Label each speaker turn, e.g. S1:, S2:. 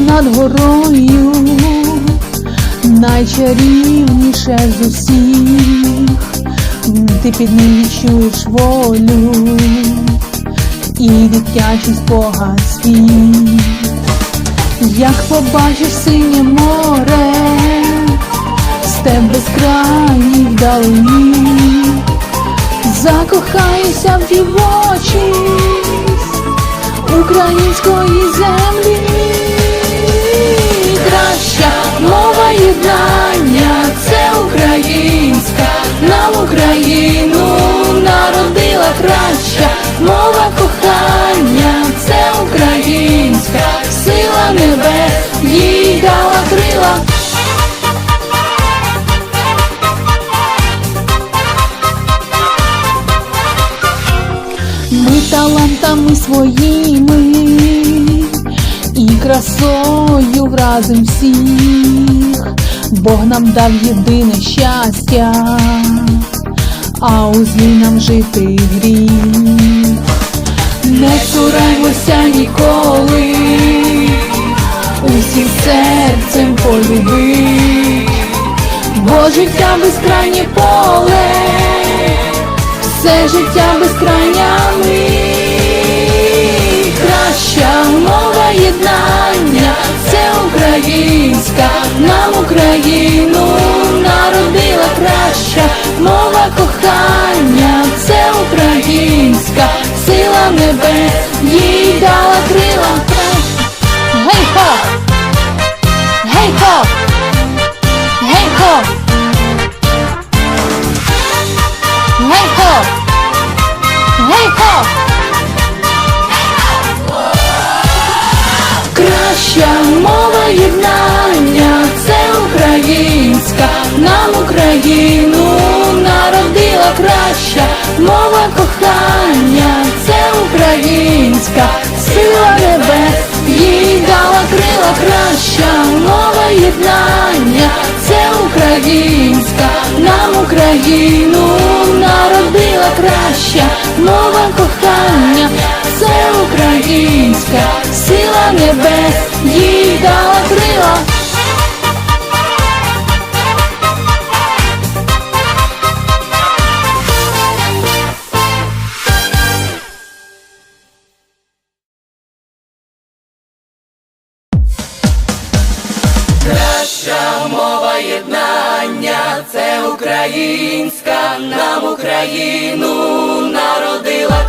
S1: над горою, найчарівніше з усіх, ти під ним волю і дитячий спогад свій. Як побачиш синє море, степ безкрайній вдалині, закохаюся в дівочість української землі. Народила краща мова кохання, це українська, сила небес, їй дала крила. Ми талантами своїми і красою вразим всіх, Бог нам дав єдине щастя, а у злі нам жити гріх. Не цураймося ніколи, усім серцем полюбить, бо життя безкрайнє поле все життя безкрайня ми краща мова єднання, кохання, це українська, сила небес, їй дала крила. Гей хо! Гей хо! Гей хо! Гей хо! Гей хо! Краща мова єднання, це українська, нам Україну краща мова кохання, це українська, сила небес, їй дала крила краща. Мова єднання, це українська, нам Україну народила краща. Мова кохання, це українська, сила небес, їй дала крила.
S2: Краща мова єднання, це українська, нам Україну народила